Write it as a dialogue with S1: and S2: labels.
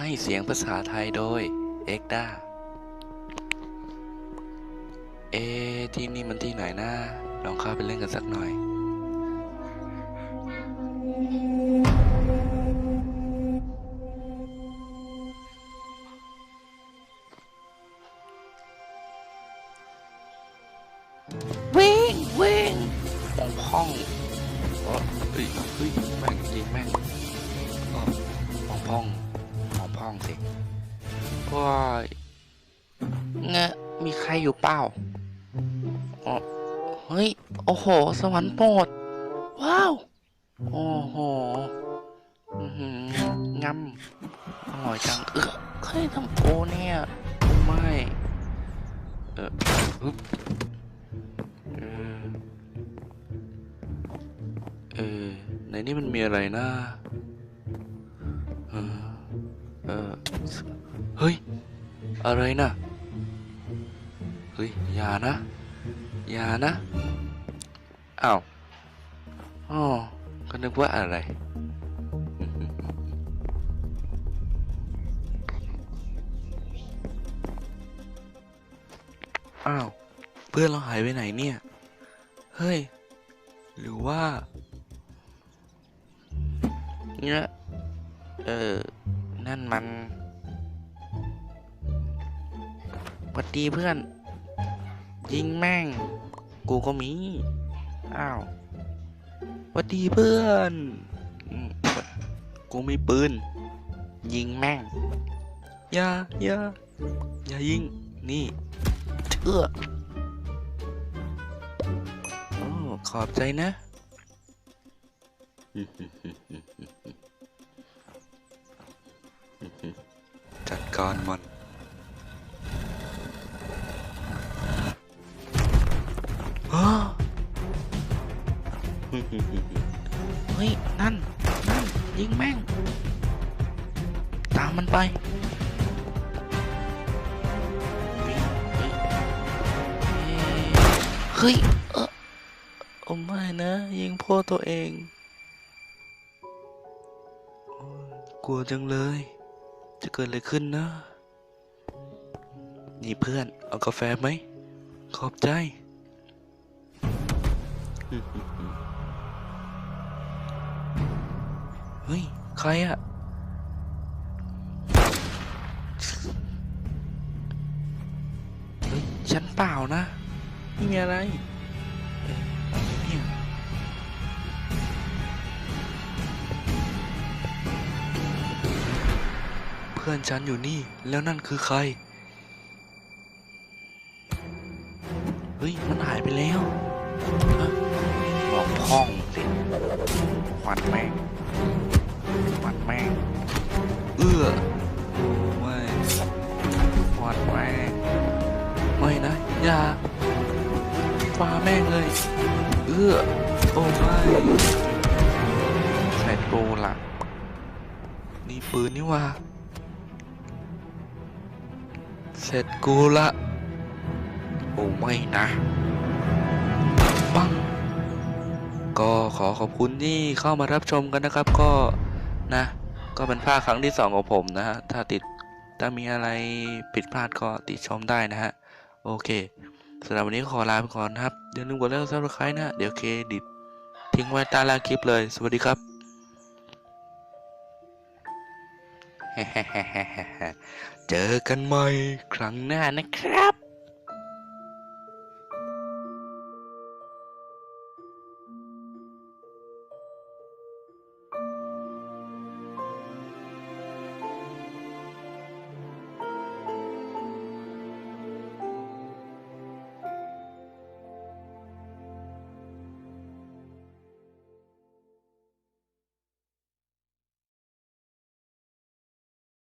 S1: ให้เสียงภาษาไทยโดยเอ็กด้าเอะที่นี่มันที่ไหนนะลองเข้าไปเล่นกันสักหน่อย วิ่งวิ่งพองพองเออเฮ้ยเฮ้ยแม่งยิงแม่งเออพองพองพ องพองสิว้ายเงะมีใครอยู่เปล่าอ๋อเฮ้ย โอ้โห สวรรค์โปรดว้าว โอ้โหหืองำอร่อยจัง เออใครทำโอเนี่ยไม่ เออฮึบเออ เออ ในนี้มันมีอะไรนะ เฮ้ย อะไรนะเฮ้ย อย่านะ อย่านะ อ้าวอ๋อก็นึกว่าอะไรอ้าว เพื่อนเราหายไปไหนเนี่ย เฮ้ย หรือว่าเนี่ยเออ นั่นมัน วัดดีเพื่อน ยิงแม่ง กูก็มี อ้าวหวัดดีเพื่อนกูมีปืน ยิงแม่ง อย่าอย่าอย่ายิง นี่เชื่อโอ้ขอบใจนะ จัดการมัน เฮ้ย นั่น นั่น ยิงแม่ง ตามมันไปเฮ้ย เออโอ้ไม่นะ ยิงพ่อตัวเอง กลัวจังเลย จะเกิดอะไรขึ้นนะ นี่เพื่อน เอากาแฟไหม ขอบใจ เฮ้ย ใครอะเฮ้ยฉันเปล่านะไม่มีอะไรเอ๊ะอะไรเนี่ยเพื่อนฉันอยู่นี่ แล้วนั่นคือใคร เฮ้ย มันหายไปแล้วฮะบอกพ่องสิฟันแม่ง ออโอไม่ฟันแม่งไม่นะ อย่าฟ้าแม่งเลย เอื้อโอ้ไม่ใส่โปรละนี่ปืนนี่ว่า เสร็จกูละ โอ้ไม่นะปังก็ขอขอบคุณที่เข้ามารับชมกันนะครับก็นะ ก็เป็นภาคครั้งที่สองของผมนะฮะ ถ้าติด ถ้ามีอะไรผิดพลาดก็ติชมได้นะฮะ โอเคสำหรับวันนี้ขอลาไปก่อนนะครับอย่าลืมกดไลค์กดซับสไครต์นะ เดี๋ยวเครดิตทิ้งไว้ใต้ล่างคลิปเลย สวัสดีครับ เจอกันใหม่ครั้งหน้านะครับ